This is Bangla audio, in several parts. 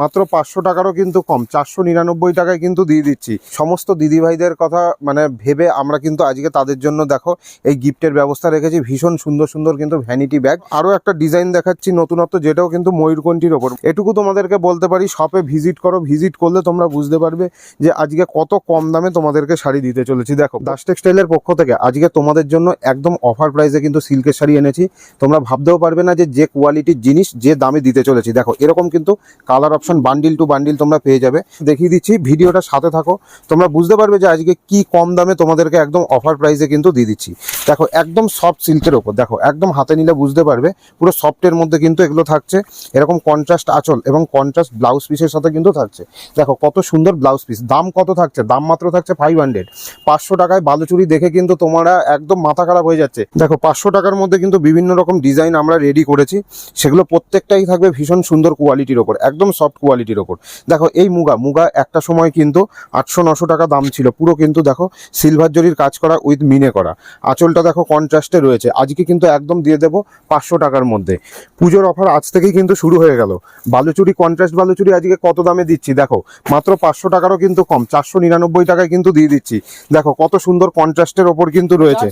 মাত্র পাঁচশো টাকারও কিন্তু কম। চারশো নিরানব্বই টাকায় কিন্তু দিয়ে দিচ্ছি। সমস্ত দিদিভাইদের কথা মানে ভেবে আমরা কিন্তু আজকে তাদের জন্য দেখো, এই গিফটের ব্যবস্থা রেখেছি। ভীষণ সুন্দর সুন্দর কিন্তু ভ্যানিটি ব্যাগ আরও একটা ডিজাইন দেখাচ্ছি নতুনত্ব, যেটাও কিন্তু ময়ূরকণ্ঠির ওপর। এটুকু তোমাদেরকে বলতে পারি শপে ভিজিট করো ভিজিট করলে তোমরা বুঝতে পারবে যে আজকে কত কম দামে তোমাদেরকে শাড়ি দিতে চলেছি। দেখো, দাস টেক্সটাইলের পক্ষ থেকে আজকে তোমাদের জন্য একদম অফার প্রাইসে কিন্তু সিল্কের শাড়ি এনেছি। তোমরা ভাবতেও পারবে না যে যে কোয়ালিটির জিনিস, যে দামে দিতে চলেছি। দেখো, এরকম কিন্তু কালার বান্ডিল টু বান্ডিল তোমরা পেয়ে যাবে। দেখিয়ে দিচ্ছি, ভিডিওটা সাথে থাকো। তোমরা বুঝতে পারবে যে আজকে কি কম দামে তোমাদেরকে একদম অফার প্রাইসে কিন্তু দিয়ে দিচ্ছি। দেখো, একদম সফট সিল্কের ওপর, দেখো, একদম হাতে নিলে বুঝতে পারবে, পুরো সফটের মধ্যে কিন্তু এগুলো থাকছে। এরকম কন্ট্রাস্ট আঁচল এবং কন্ট্রাস্ট ব্লাউজ পিসের সাথে কিন্তু থাকছে। দেখো, কত সুন্দর ব্লাউজ পিস দাম কত থাকছে? দাম মাত্র থাকছে ফাইভ হান্ড্রেড পাঁচশো টাকায় বালুচুরি দেখে কিন্তু তোমরা একদম মাথা খারাপ হয়ে যাচ্ছে। দেখো, পাঁচশো টাকার মধ্যে কিন্তু বিভিন্ন রকম ডিজাইন আমরা রেডি করেছি। সেগুলো প্রত্যেকটাই থাকবে ভীষণ সুন্দর কোয়ালিটির ওপর। একদম সফট কোয়ালিটির ওপর। দেখো এই মুগা মুগা একটা সময় কিন্তু আটশো নশো টাকা দাম ছিল। পুরো কিন্তু দেখো সিলভার জরির কাজ করা উইথ মিনে করা। আঁচলটা দেখো কন্ট্রাস্টে রয়েছে। আজকে কিন্তু একদম দিয়ে দেবো পাঁচশো টাকার মধ্যে। পুজোর অফার আজ থেকেই কিন্তু শুরু হয়ে গেল। বালুচুরি কন্ট্রাস্ট বালুচুরি আজকে কত দামে দিচ্ছি? দেখো মাত্র পাঁচশো টাকারও কিন্তু কম চারশো নিরানব্বই টাকায় কিন্তু দিয়ে দিচ্ছি। দেখো কত সুন্দর কন্ট্রাস্টের ওপর কিন্তু রয়েছে।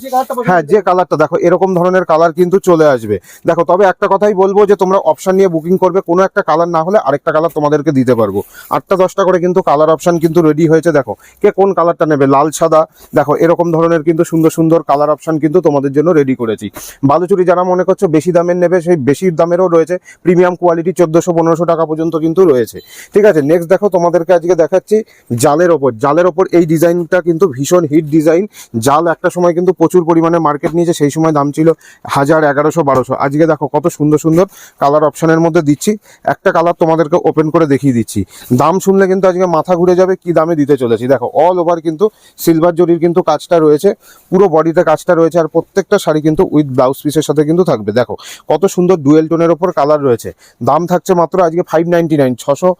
হ্যাঁ যে কালারটা দেখো এরকম ধরনের কালার কিন্তু চলে আসবে। দেখো তবে একটা কথাই বলব যে তোমরা অপশান নিয়ে বুকিং করবে কোনো একটা কালার না হলে আরেকটা কালার তোমাদেরকে দিতে পারব। আটটা দশটা করে কিন্তু কালার অপশান কিন্তু রেডি হয়েছে, দেখো। কে কোন কালারটা নেবে? লাল, সাদা। দেখো, এরকম ধরনের কিন্তু সুন্দর সুন্দর কালার অপশান কিন্তু তোমাদের জন্য রেডি করেছি। বালুচুরি যারা মনে করছ বেশি দামের নেবে, সেই বেশি দামেরও রয়েছে। প্রিমিয়াম কোয়ালিটি চোদ্দোশো, পনেরোশো টাকা পর্যন্ত কিন্তু রয়েছে। ঠিক আছে নেক্সট দেখো, তোমাদেরকে আজকে দেখাচ্ছি জালের ওপর। জালের ওপর এই ডিজাইনটা কিন্তু ভীষণ হিট ডিজাইন জাল একটা সময় কিন্তু প্রচুর পরিমাণে মার্কেট নিয়েছে, সেই সময় দাম ছিল হাজার এগারোশো, বারোশো। আজকে দেখো, কত সুন্দর সুন্দর কালার অপশানের মধ্যে দিচ্ছি। একটা কালার তোমাদেরকে ওপেন করে দেখিয়ে দিচ্ছি। দাম শুনলে কিন্তু আজকে মাথা ঘুরে যাবে কি দামে দিতে চলেছি। দেখো অল ওভার কিন্তু সিলভার জরির কিন্তু কাজটা রয়েছে, পুরো বডিতে কাজটা রয়েছে, আর প্রত্যেকটা শাড়ি কিন্তু উইথ ব্লাউজ পিসের সাথে কিন্তু থাকবে। দেখো, কত সুন্দর ডুয়েল টোনের ওপর কালার রয়েছে। দাম থাকছে মাত্র আজকে ফাইভ নাইনটি নাইন ছশো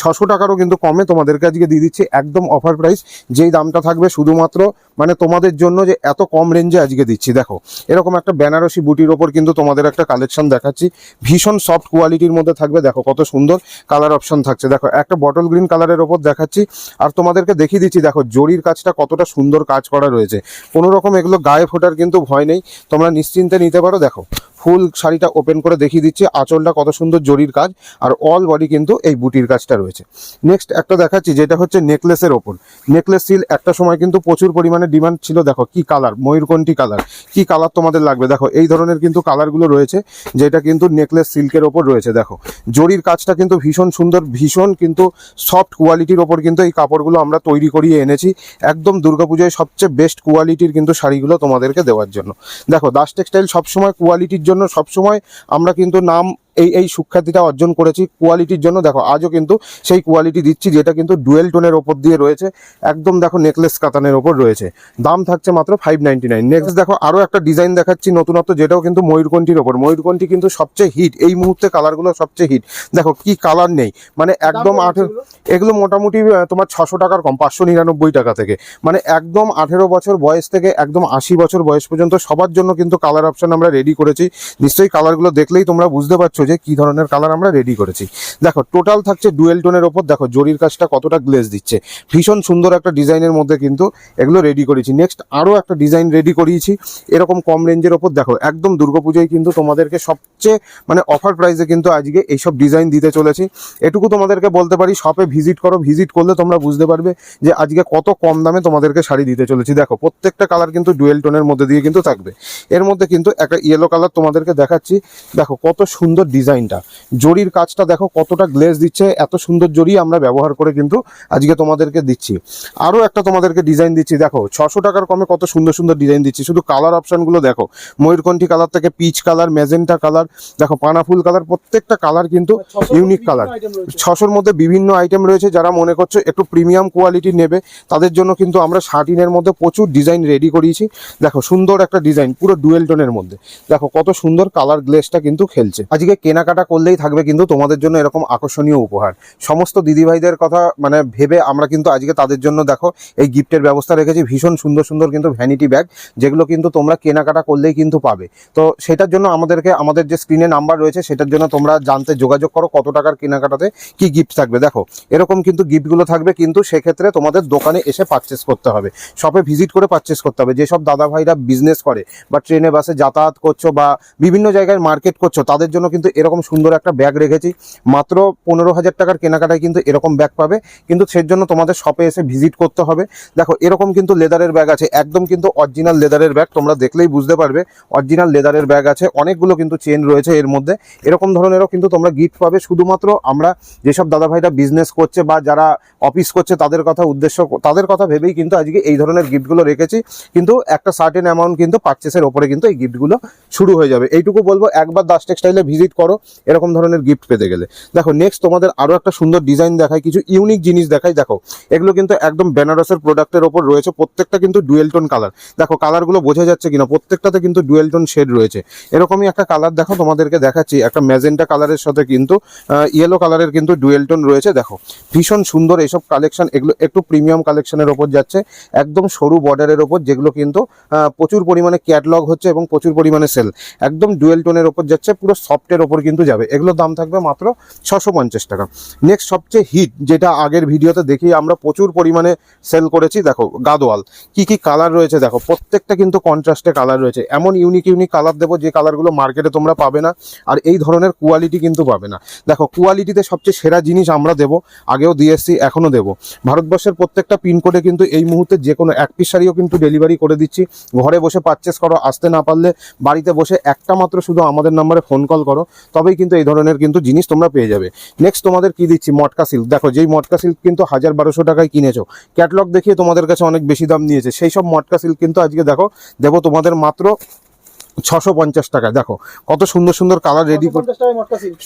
ছশো টাকারও কিন্তু কমে তোমাদেরকে আজকে দিয়ে দিচ্ছি একদম অফার প্রাইস যেই দামটা থাকবে শুধুমাত্র মানে তোমাদের জন্য যে এত কম রেঞ্জে আজকে দিচ্ছি। দেখো, এরকম একটা বেনারসি বুটির ওপর কিন্তু তোমাদের একটা কালেকশন দেখাচ্ছি। ভীষণ সফট কোয়ালিটির মধ্যে থাকবে। দেখো কত সুন্দর কালার অপশন থাকছে। দেখো, একটা বটল গ্রিন কালারের ওপর দেখাচ্ছি। আর তোমাদেরকে দেখিয়ে দিচ্ছি, দেখো জরির কাজটা কতটা সুন্দর কাজ করা রয়েছে। কোনো রকম এগুলো গায়ে ফোটার কিন্তু ভয় নেই। তোমরা নিশ্চিন্তে নিতে পারো। দেখো ফুল শাড়িটা ওপেন করে দেখিয়ে দিচ্ছি। আঁচলটা কত সুন্দর জরির কাজ আর অল বডি কিন্তু এই বুটির কাজটা রয়েছে। নেক্সট একটা দেখাচ্ছি যেটা হচ্ছে নেকলেসের ওপর। নেকলেস সিল একটা সময় কিন্তু প্রচুর পরিমাণে ডিমান্ড ছিল। দেখো কি কালার ময়ূরকণ্ঠী কালার কি কালার তোমাদের লাগবে? দেখো এই ধরনের কিন্তু কালারগুলো রয়েছে, যেটা কিন্তু নেকলেস সিল্কের ওপর রয়েছে। দেখো জরির কাজটা কিন্তু ভীষণ সুন্দর, ভীষণ কিন্তু সফট কোয়ালিটির ওপর কিন্তু এই কাপড়গুলো আমরা তৈরি করিয়ে এনেছি। একদম দুর্গাপুজোয় সবচেয়ে বেস্ট কোয়ালিটির কিন্তু শাড়িগুলো তোমাদেরকে দেওয়ার জন্য। দেখো দাস টেক্সটাইল সবসময় কোয়ালিটির জন্য সবসময় আমরা কিন্তু নাম এই এই সুখ্যাতিটা অর্জন করেছি কোয়ালিটির জন্য। দেখো আজও কিন্তু সেই কোয়ালিটি দিচ্ছি যেটা কিন্তু ডুয়েল টোনের ওপর দিয়ে রয়েছে। একদম দেখো নেকলেস কাতানের ওপর রয়েছে। দাম থাকছে মাত্র ফাইভ নাইনটি নাইন নেক্সট দেখো আরও একটা ডিজাইন দেখাচ্ছি নতুনত্ব যেটাও কিন্তু ময়ূরকণ্ঠির ওপর। ময়ূরকণ্ঠি কিন্তু সবচেয়ে হিট এই মুহূর্তে কালারগুলো সবচেয়ে হিট দেখো কি কালার নেই। মানে একদম আঠেরো এগুলো মোটামুটি তোমার ছশো টাকার কম পাঁচশো নিরানব্বই টাকা থেকে। মানে একদম আঠেরো বছর বয়স থেকে একদম আশি বছর বয়স পর্যন্ত সবার জন্য কিন্তু কালার অপশন আমরা রেডি করেছি। নিশ্চয়ই কালারগুলো দেখলেই তোমরা বুঝতে পারছ যে কি ধরনের কালার আমরা রেডি করেছি। দেখো টোটাল থাকছে ডুয়েল টোনের ওপর, দেখো, জরির কাজটা কতটা গ্লেজ দিচ্ছে। ভীষণ সুন্দর একটা ডিজাইনের মধ্যে কিন্তু এগুলো রেডি করেছি। নেক্সট আরও একটা ডিজাইন রেডি করিয়েছি। এরকম কম রেঞ্জের ওপর, দেখো, একদম দুর্গাপুজোয় কিন্তু তোমাদেরকে সবচেয়ে মানে অফার প্রাইসে কিন্তু আজকে এইসব ডিজাইন দিতে চলেছি। এটুকু তোমাদেরকে বলতে পারি শপে ভিজিট করো ভিজিট করলে তোমরা বুঝতে পারবে যে আজকে কত কম দামে তোমাদেরকে শাড়ি দিতে চলেছি। দেখো, প্রত্যেকটা কালার কিন্তু ডুয়েল টোনের মধ্যে দিয়ে কিন্তু থাকবে। এর মধ্যে কিন্তু একটা ইয়েলো কালার তোমাদেরকে দেখাচ্ছি। দেখো, কত সুন্দর ডিজাইনটা। জরির কাজটা দেখো কতটা গ্লেজ দিচ্ছে এত সুন্দর জরি আমরা ব্যবহার করে কিন্তু আজকে তোমাদেরকে দিচ্ছি। আরও একটা তোমাদেরকে ডিজাইন দিচ্ছি দেখো ছশো টাকার কমে কত সুন্দর সুন্দর ডিজাইন দিচ্ছি। শুধু কালার অপশনগুলো দেখো ময়ূরকণ্ঠী কালার থেকে পিচ কালার ম্যাজেন্টা কালার দেখো পানাফুল কালার প্রত্যেকটা কালার কিন্তু ইউনিক কালার ছশোর মধ্যে বিভিন্ন আইটেম রয়েছে যারা মনে করছ একটু প্রিমিয়াম কোয়ালিটি নেবে তাদের জন্য কিন্তু আমরা শার্টিনের মধ্যে প্রচুর ডিজাইন রেডি করিয়েছি। দেখো সুন্দর একটা ডিজাইন পুরো ডুয়েল টোনের মধ্যে। দেখো কত সুন্দর কালার গ্লেসটা কিন্তু খেলছে। আজকে কেনাকাটা করলেই থাকবে কিন্তু তোমাদের জন্য এরকম আকর্ষণীয় উপহার। সমস্ত দিদিভাইদের কথা মানে ভেবে আমরা কিন্তু আজকে তাদের জন্য দেখো, এই গিফটের ব্যবস্থা রেখেছি। ভীষণ সুন্দর সুন্দর কিন্তু ভ্যানিটি ব্যাগ যেগুলো কিন্তু তোমরা কেনাকাটা করলেই কিন্তু পাবে। তো সেটার জন্য আমাদেরকে, আমাদের যে স্ক্রিনে নাম্বার রয়েছে, সেটার জন্য তোমরা জানতে যোগাযোগ করো কত টাকার কেনাকাটাতে কি গিফট থাকবে। দেখো, এরকম কিন্তু গিফটগুলো থাকবে কিন্তু সেক্ষেত্রে তোমাদের দোকানে এসে পারচেস করতে হবে। শপে ভিজিট করে পারচেস করতে হবে। যেসব দাদা ভাইরা বিজনেস করে বা ট্রেনে বাসে যাতায়াত করছ বা বিভিন্ন জায়গায় মার্কেট করছ, তাদের জন্য কিন্তু এরকম সুন্দর একটা ব্যাগ রেখেছি। মাত্র পনেরো হাজার টাকার কেনাকাটায় কিন্তু এরকম ব্যাগ পাবে। কিন্তু সের জন্য তোমাদের শপে এসে ভিজিট করতে হবে। দেখো, এরকম কিন্তু লেদারের ব্যাগ আছে। একদম কিন্তু অরিজিনাল লেদারের ব্যাগ তোমরা দেখলেই বুঝতে পারবে। অরিজিনাল লেদারের ব্যাগ আছে। অনেকগুলো কিন্তু চেন রয়েছে এর মধ্যে। এরকম ধরনেরও কিন্তু তোমরা গিফট পাবে। শুধুমাত্র আমরা যেসব দাদা ভাইরা বিজনেস করছে বা যারা অফিস করছে, তাদের কথা উদ্দেশ্য তাদের কথা ভেবেই কিন্তু আজকে এই ধরনের গিফটগুলো রেখেছি। কিন্তু একটা সার্টেন অ্যামাউন্ট কিন্তু পারচেসের ওপরে কিন্তু এই গিফটগুলো শুরু হয়ে যাবে। এইটুকু বলব, একবার দাস টেক্সটাইলে ভিজিট করো, এরকম ধরনের গিফট পেতে গেলে। দেখো নেক্সট তোমাদের আরও একটা সুন্দর ডিজাইন দেখায়, কিছু ইউনিক জিনিস দেখায়। দেখো, এগুলো কিন্তু একদম বেনারসের প্রোডাক্টের ওপর রয়েছে, প্রত্যেকটা কিন্তু ডুয়েল টোন কালার দেখো কালারগুলো বোঝা যাচ্ছে কিনা, প্রত্যেকটাতে কিন্তু ডুয়েল টোন শেড রয়েছে। এরকমই একটা কালার দেখো, তোমাদেরকে দেখাচ্ছি। একটা ম্যাজেন্টা কালারের সাথে কিন্তু ইয়েলো কালারের কিন্তু ডুয়েল টোন রয়েছে। দেখো, ভীষণ সুন্দর এইসব কালেকশন এগুলো একটু প্রিমিয়াম কালেকশনের ওপর যাচ্ছে। একদম সরু বর্ডারের ওপর যেগুলো কিন্তু প্রচুর পরিমাণে ক্যাটলগ হচ্ছে এবং প্রচুর পরিমাণে সেল একদম ডুয়েল টোনের ওপর যাচ্ছে, পুরো সফটের ওপর কিন্তু যাবে। এগুলোর দাম থাকবে মাত্র ছশো টাকা। নেক্সট সবচেয়ে হিট যেটা আগের ভিডিওতে দেখি আমরা প্রচুর পরিমাণে সেল করেছি, দেখো, গাদোয়াল। কি কি কালার রয়েছে দেখো, প্রত্যেকটা কিন্তু কন্ট্রাস্টে কালার রয়েছে। এমন ইউনিক ইউনিক কালার দেবো যে কালারগুলো মার্কেটে তোমরা পাবে না, আর এই ধরনের কোয়ালিটি কিন্তু পাবে না। দেখো কোয়ালিটিতে সবচেয়ে সেরা জিনিস আমরা দেবো, আগেও দিয়ে এসছি, এখনও দেবো। ভারতবর্ষের প্রত্যেকটা পিনকোডে কিন্তু এই মুহূর্তে যে কোনো এক পিস শাড়িও কিন্তু ডেলিভারি করে দিচ্ছি। ঘরে বসে পারচেস করো, আসতে না পারলে বাড়িতে বসে একটা মাত্র শুধু আমাদের নাম্বারে ফোন কল করো। তবেই কিন্তু এই ধরনের কিন্তু জিনিস তোমরা পেয়ে যাবে। নেক্সট তোমাদের কি দিচ্ছি? মটকা সিল্ক দেখো, যেই মটকা সিল্ক কিন্তু হাজার বারোশো টাকায় কিনেছো ক্যাটলগ দেখিয়ে তোমাদের কাছে অনেক বেশি দাম নিয়েছে। সেই সব মটকা সিল্ক কিন্তু আজকে দেখো, দেবো তোমাদের মাত্র ছশো পঞ্চাশ টাকায় দেখো কত সুন্দর সুন্দর কালার রেডি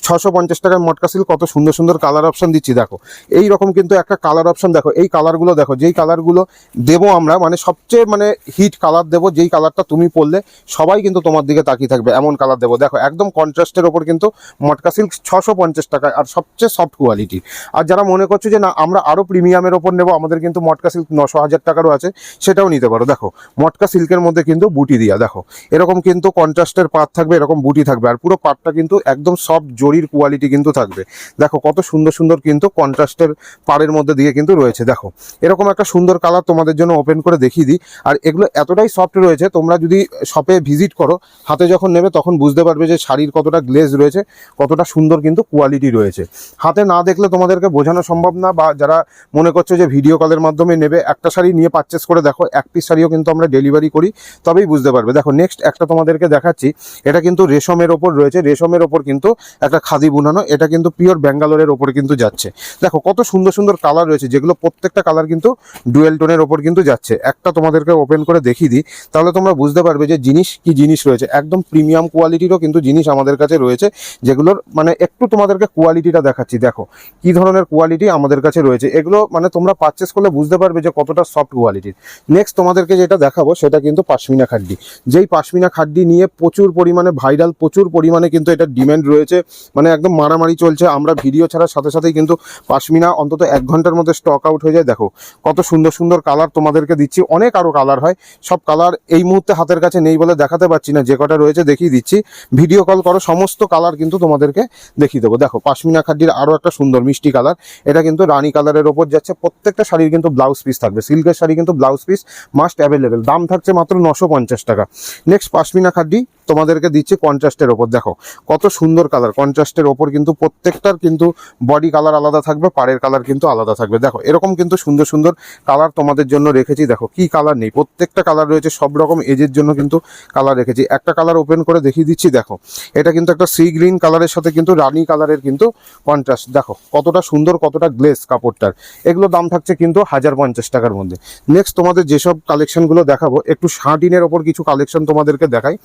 ছশো পঞ্চাশ টাকায় মটকা সিল্ক কত সুন্দর সুন্দর কালার অপশন দিচ্ছি দেখো। এই রকম কিন্তু একটা কালার অপশন দেখো এই কালারগুলো দেখো যেই কালারগুলো দেবো আমরা মানে সবচেয়ে মানে হিট কালার দেবো যেই কালারটা তুমি পরলে সবাই কিন্তু তোমার দিকে তাকিয়ে থাকবে এমন কালার দেবো। দেখো একদম কন্ট্রাস্টের ওপর কিন্তু মটকা সিল্ক ছশো পঞ্চাশ টাকায় আর সবচেয়ে সফট কোয়ালিটি আর যারা মনে করছ যে না আমরা আরও প্রিমিয়ামের ওপর নেব আমাদের কিন্তু মটকা সিল্ক নশো হাজার টাকারও আছে সেটাও নিতে পারো। দেখো মটকা সিল্কের মধ্যে কিন্তু বুটি দিয়া দেখো এরকম কিন্তু কন্ট্রাস্টের পাত থাকবে, এরকম বুটি থাকবে। আর পুরো পাটটা কিন্তু একদম সব জরির কোয়ালিটি কিন্তু থাকবে। দেখো, কত সুন্দর সুন্দর কিন্তু কন্ট্রাস্টের পাড়ের মধ্যে দিয়ে কিন্তু রয়েছে। দেখো, এরকম একটা সুন্দর কালার তোমাদের জন্য ওপেন করে দেখিয়ে দিই। আর এগুলো এতটাই সফট রয়েছে, তোমরা যদি শপে ভিজিট করো, হাতে যখন নেবে তখন বুঝতে পারবে যে শাড়ির কতটা গ্লেজ রয়েছে, কতটা সুন্দর কিন্তু কোয়ালিটি রয়েছে। হাতে না দেখলে তোমাদেরকে বোঝানো সম্ভব না, বা যারা মনে করছ যে ভিডিও কলের মাধ্যমে নেবে, একটা শাড়ি নিয়ে পারচেস করে দেখো, এক পিস শাড়িও কিন্তু আমরা ডেলিভারি করি, তবেই বুঝতে পারবে। দেখো নেক্সট একটা তোমাদেরকে দেখাচ্ছি, এটা কিন্তু রেশমের ওপর রয়েছে। রেশমের ওপর কিন্তু একটা খাদি বুনানো, এটা কিন্তু পিওর ব্যাঙ্গালোরের ওপর কিন্তু যাচ্ছে। দেখো, কত সুন্দর সুন্দর কালার রয়েছে, যেগুলো প্রত্যেকটা কালার কিন্তু ডুয়েল টোনের ওপর কিন্তু যাচ্ছে। একটা তোমাদেরকে ওপেন করে দেখিয়ে দিই, তাহলে তোমরা বুঝতে পারবে যে জিনিস, কি জিনিস রয়েছে। একদম প্রিমিয়াম কোয়ালিটিরও কিন্তু জিনিস আমাদের কাছে রয়েছে, যেগুলোর মানে একটু তোমাদেরকে কোয়ালিটিটা দেখাচ্ছি। দেখো, কি ধরনের কোয়ালিটি আমাদের কাছে রয়েছে। এগুলো মানে তোমরা পারচেস করলে বুঝতে পারবে যে কতটা সফট কোয়ালিটির নেক্সট তোমাদেরকে যেটা দেখাবো, সেটা কিন্তু পাশমিনা খাড্ডি। যেই পাশমিনা খাড্ডি নিয়ে প্রচুর পরিমাণে ভাইরাল প্রচুর পরিমাণে কিন্তু এটা ডিমান্ড রয়েছে। মানে একদম মারামারি চলছে। আমরা ভিডিও ছাড়ার সাথে সাথেই কিন্তু পাশমিনা অন্তত এক ঘণ্টার মধ্যে স্টক আউট হয়ে যায়। দেখো, কত সুন্দর সুন্দর কালার তোমাদেরকে দিচ্ছি। অনেক আরও কালার হয়। সব কালার এই মুহূর্তে হাতের কাছে নেই বলে দেখাতে পারছি না। যে কটা রয়েছে দেখিয়ে দিচ্ছি। ভিডিও কল করো, সমস্ত কালার কিন্তু তোমাদেরকে দেখিয়ে দেবো। দেখো, পাশমিনা খাড্ডির আরও একটা সুন্দর মিষ্টি কালার এটা কিন্তু রানী কালারের ওপর যাচ্ছে। প্রত্যেকটা শাড়ির কিন্তু ব্লাউজ পিস থাকবে। সিল্কের শাড়ি কিন্তু ব্লাউজ পিস মাস্ট অ্যাভেলেবেল দাম থাকছে মাত্র নশো টাকা। নেক্সট পাশমিনা খাড্ডি তোমাদেরকে দিচ্ছে কন্ট্রাস্টের ওপর। দেখো, কত সুন্দর কালার কন্ট্রাস্টের ওপর কিন্তু প্রত্যেকটার কিন্তু বডি কালার আলাদা থাকবে, পাড়ের কালার কিন্তু আলাদা থাকবে। দেখো, এরকম কিন্তু সুন্দর সুন্দর কালার তোমাদের জন্য রেখেছি। দেখো, কি কালার নেই? প্রত্যেকটা কালার রয়েছে, সব রকম এজের জন্য কিন্তু কালার রেখেছি। একটা কালার ওপেন করে দেখিয়ে দিচ্ছি, দেখো। এটা কিন্তু একটা সি গ্রিন কালারের সাথে কিন্তু রানি কালারের কিন্তু কন্ট্রাস্ট দেখো, কতটা সুন্দর, কতটা গ্লেস কাপড়টার। এগুলো দাম থাকছে কিন্তু হাজার পঞ্চাশ টাকার মধ্যে। নেক্সট তোমাদের যেসব কালেকশনগুলো দেখাবো, একটু শার্টিনের ওপর কিছু কালেকশন তোমাদেরকে দেখাই।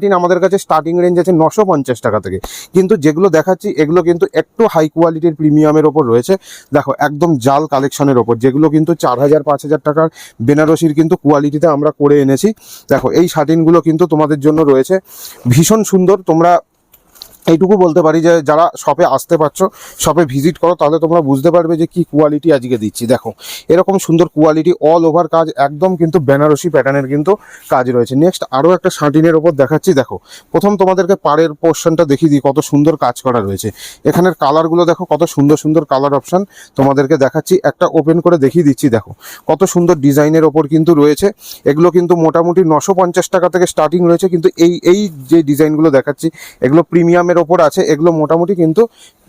শার্টিন আমাদের কাছে স্টার্টিং রেঞ্জ আছে নশো পঞ্চাশ টাকা থেকে। কিন্তু যেগুলো দেখাচ্ছি, এগুলো কিন্তু একটু হাই কোয়ালিটির প্রিমিয়ামের ওপর রয়েছে। দেখো, একদম জাল কালেকশনের ওপর, যেগুলো কিন্তু চার হাজার, পাঁচ হাজার টাকার বেনারসির কিন্তু কোয়ালিটিতে আমরা করে এনেছি। দেখো, এই শার্টিনগুলো কিন্তু তোমাদের জন্য রয়েছে। ভীষণ সুন্দর, তোমরা এইটুকু বলতে পারি যে যারা শপে আসতে পারছ শপে ভিজিট করো, তাহলে তোমরা বুঝতে পারবে যে কি কোয়ালিটি আজকে দিচ্ছি। দেখো, এরকম সুন্দর কোয়ালিটি অল ওভার কাজ, একদম কিন্তু বেনারসি প্যাটার্নের কিন্তু কাজ রয়েছে। নেক্সট আরও একটা শার্টিনের ওপর দেখাচ্ছি। দেখো, প্রথম তোমাদেরকে পাড়ের পোর্শনটা দেখিয়ে দিই, কত সুন্দর কাজ করা রয়েছে। এখানের কালারগুলো দেখো, কত সুন্দর সুন্দর কালার অপশান তোমাদেরকে দেখাচ্ছি। একটা ওপেন করে দেখিয়ে দিচ্ছি, দেখো, কত সুন্দর ডিজাইনের ওপর কিন্তু রয়েছে। এগুলো কিন্তু মোটামুটি নশো টাকা থেকে স্টার্টিং রয়েছে, কিন্তু এই এই যে ডিজাইনগুলো দেখাচ্ছি, এগুলো প্রিমিয়ামের ওপর আছে এগুলো মোটামুটি কিন্তু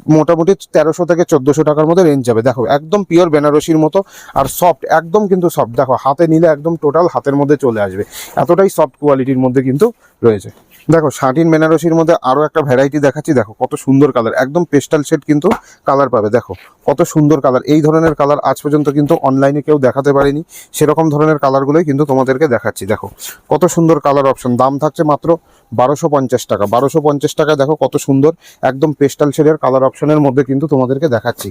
মোটামুটি তেরোশো থেকে চোদ্দোশো টাকার মধ্যে রেঞ্জ যাবে। দেখো, একদম পিওর বেনারসির মতো আর সফট একদম কিন্তু সফট দেখো, হাতে নিলে একদম টোটাল হাতের মধ্যে চলে আসবে। এতটাই সফট কোয়ালিটির মধ্যে কিন্তু রয়েছে। দেখো, শার্টিন বেনারসির মধ্যে আরও একটা ভ্যারাইটি দেখাচ্ছি। দেখো, কত সুন্দর কালার একদম পেস্টাল শেড কিন্তু কালার পাবে। দেখো, কত সুন্দর কালার এই ধরনের কালার আজ পর্যন্ত কিন্তু অনলাইনে কেউ দেখাতে পারেনি। সেরকম ধরনের কালারগুলোই কিন্তু তোমাদেরকে দেখাচ্ছি। দেখো, কত সুন্দর কালার অপশন দাম থাকছে মাত্র বারোশো টাকা। বারোশো টাকা দেখো কত সুন্দর। একদম পেস্টাল শেডের কালার অপশনের মধ্যে কিন্তু তোমাদেরকে দেখাচ্ছি।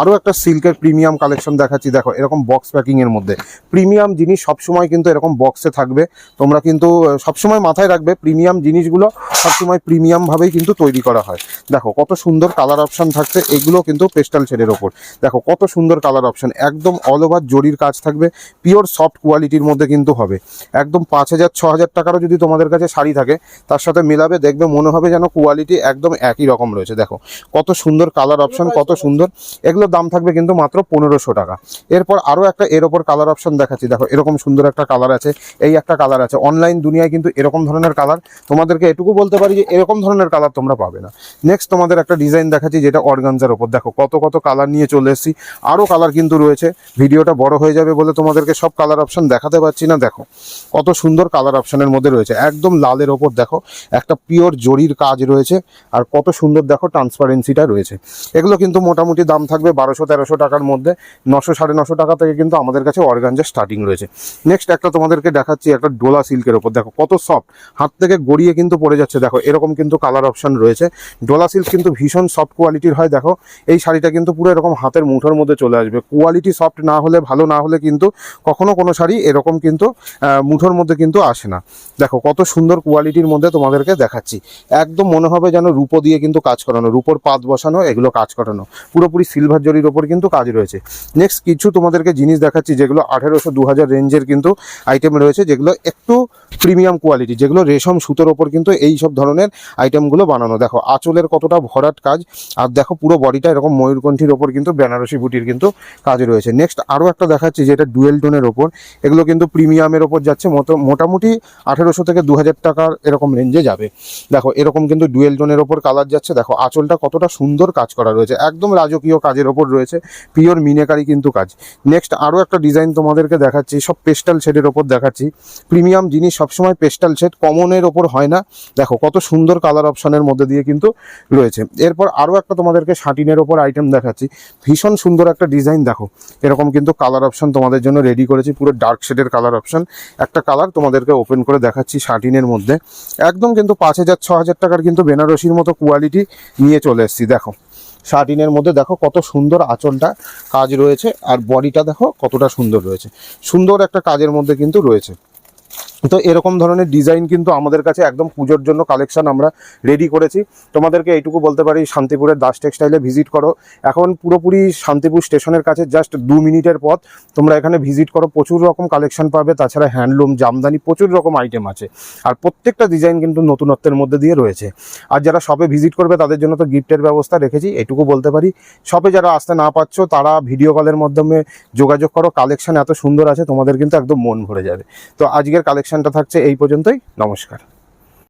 আরও একটা সিল্কের প্রিমিয়াম কালেকশন দেখাচ্ছি। দেখো, এরকম বক্স প্যাকিংয়ের মধ্যে। প্রিমিয়াম জিনিস সবসময় কিন্তু এরকম বক্সে থাকবে। তোমরা কিন্তু সবসময় মাথায় রাখবে, প্রিমিয়াম জিনিসগুলো সবসময় প্রিমিয়ামভাবেই কিন্তু তৈরি করা হয়। দেখো, কত সুন্দর কালার অপশন থাকছে, এগুলো কিন্তু পেস্টাল শেডের ওপর। দেখো, কত সুন্দর কালার অপশন একদম অল ওভার জরির কাজ থাকবে। পিওর সফট কোয়ালিটির মধ্যে কিন্তু হবে। একদম পাঁচ হাজার, ছ হাজার টাকারও যদি তোমাদের কাছে শাড়ি থাকে, তার সাথে মেলাবে, দেখবে মনে হবে যেন কোয়ালিটি একদম একই রকম রয়েছে। দেখো, কত সুন্দর কালার অপশন কত সুন্দর? এগুলোর দাম থাকবে কিন্তু মাত্র পনেরোশো টাকা। এরপর আরও একটা এর ওপর কালার অপশন দেখাচ্ছি। দেখো এরকম সুন্দর একটা কালার আছে এই একটা কালার আছে। অনলাইন দুনিয়ায় কিন্তু এরকম ধরনের কালার তোমাদেরকে এটুকু বলতে পারি যে এরকম ধরনের কালার তোমরা পাবে না। নেক্সট তোমাদের একটা ডিজাইন দেখাচ্ছি যেটা অর্গানজার ওপর। দেখো কত কত কালার নিয়ে চলে এসেছি। আরও কালার কিন্তু রয়েছে। ভিডিওটা বড় হয়ে যাবে বলে তোমাদেরকে সব কালার অপশন দেখাতে পারছি না। দেখো কত সুন্দর কালার অপশনের মধ্যে রয়েছে। একদম লালের ওপর দেখো একটা পিওর জরির কাজ রয়েছে। আর কত সুন্দর দেখো ট্রান্সপারেন্সিটা রয়েছে। এগুলো কিন্তু মোটামুটি দাম থাকবে বারোশো, তেরোশো টাকার মধ্যে। নশো, সাড়ে নশো টাকা থেকে কিন্তু আমাদের কাছে অর্গানজা স্টার্টিং রয়েছে। নেক্সট একটা তোমাদেরকে দেখাচ্ছি একটা ডোলা সিল্কের ওপর। দেখো, কত সফট হাত থেকে গড়িয়ে কিন্তু পড়ে যাচ্ছে। দেখো, এরকম কিন্তু কালার অপশন রয়েছে। ডোলা সিল্ক কিন্তু ভীষণ সফট কোয়ালিটির হয়। দেখো, এই শাড়িটা কিন্তু পুরো এরকম হাতের মুঠোর মধ্যে চলে আসবে। কোয়ালিটি সফট না হলে, ভালো না হলে কিন্তু কখনো কোনো শাড়ি এরকম কিন্তু মুঠোর মধ্যে কিন্তু আসে না। দেখো, কত সুন্দর কোয়ালিটির মধ্যে তোমাদেরকে দেখাচ্ছি। একদম মনে হবে যেন রূপো দিয়ে কিন্তু কাজ করানো। রূপোর পাত বসানো, এগুলো কাজ করানো। পুরোপুরি সিলভার জরির ওপর কিন্তু কাজ রয়েছে। নেক্সট কিছু তোমাদেরকে জিনিস দেখাচ্ছি, যেগুলো আঠেরোশো দু রেঞ্জের কিন্তু আইটেম রয়েছে, যেগুলো একটু প্রিমিয়াম কোয়ালিটি যেগুলো রেশম সুতোর ওপর কিন্তু এই সব ধরনের আইটেমগুলো বানানো। দেখো, আঁচলের কতটা ভরাট কাজ, আর দেখো পুরো বডিটা এরকম ময়ূরকণ্ঠীর ওপর কিন্তু বেনারসি বুটির কিন্তু কাজ রয়েছে। নেক্সট আরও একটা দেখাচ্ছি, যেটা ডুয়েল টোনের ওপর, এগুলো কিন্তু প্রিমিয়ামের ওপর যাচ্ছে মোটামুটি আঠেরোশো থেকে দু হাজার টাকার এরকম রেঞ্জে যাবে। দেখো, এরকম কিন্তু ডুয়েল টোনের ওপর কালার যাচ্ছে। দেখো, আঁচলটা কতটা সুন্দর কাজ করা রয়েছে, একদম রাজকীয় কাজের ওপর রয়েছে, পিওর মিনেকারি কিন্তু কাজ। নেক্সট আরও একটা ডিজাইন তোমাদেরকে দেখাচ্ছি, সব পেস্টাল শেডের ওপর দেখাচ্ছি। প্রিমিয়াম জিনিস সবসময় পেস্টাল শেড কমনের ওপর হয় না। দেখো, কত সুন্দর কালার অপশানের মধ্যে দিয়ে কিন্তু রয়েছে। এরপর আরও একটা তোমাদেরকে শাটিনের ওপর আইটেম দেখাচ্ছি। ভীষণ সুন্দর একটা ডিজাইন দেখো। এরকম কিন্তু কালার অপশান তোমাদের জন্য রেডি করেছি, পুরো ডার্ক শেডের কালার অপশান একটা কালার তোমাদেরকে ওপেন করে দেখাচ্ছি শাটিনের মধ্যে। একদম কিন্তু পাঁচ হাজার, ছ হাজার টাকার কিন্তু বেনারসির মতো কোয়ালিটি নিয়ে চলে এসেছি। দেখো, শার্টিনের মধ্যে দেখো কত সুন্দর আঁচলটা কাজ রয়েছে, আর বডিটা দেখো কতটা সুন্দর রয়েছে। সুন্দর একটা কাজের মধ্যে কিন্তু রয়েছে। তো এরকম ধরনের ডিজাইন কিন্তু আমাদের কাছে একদম পুজোর জন্য কালেকশন আমরা রেডি করেছি। তোমাদেরকে এইটুকু বলতে পারি, শান্তিপুরের দাস টেক্সটাইলে ভিজিট করো। এখন পুরোপুরি শান্তিপুর স্টেশনের কাছে জাস্ট দু মিনিটের পথ। তোমরা এখানে ভিজিট করো, প্রচুর রকম কালেকশন পাবে। তাছাড়া হ্যান্ডলুম জামদানি, প্রচুর রকম আইটেম আছে। আর প্রত্যেকটা ডিজাইন কিন্তু নতুনত্বের মধ্যে দিয়ে রয়েছে। আর যারা শপে ভিজিট করবে, তাদের জন্য তো গিফটের ব্যবস্থা রেখেছি। এটুকু বলতে পারি শপে যারা আসতে না পারছ, তারা ভিডিও কলের মাধ্যমে যোগাযোগ করো। কালেকশন এত সুন্দর আছে, তোমাদের কিন্তু একদম মন ভরে যাবে। তো আজকের কালেকশনটা থাকছে এই পর্যন্তই। নমস্কার।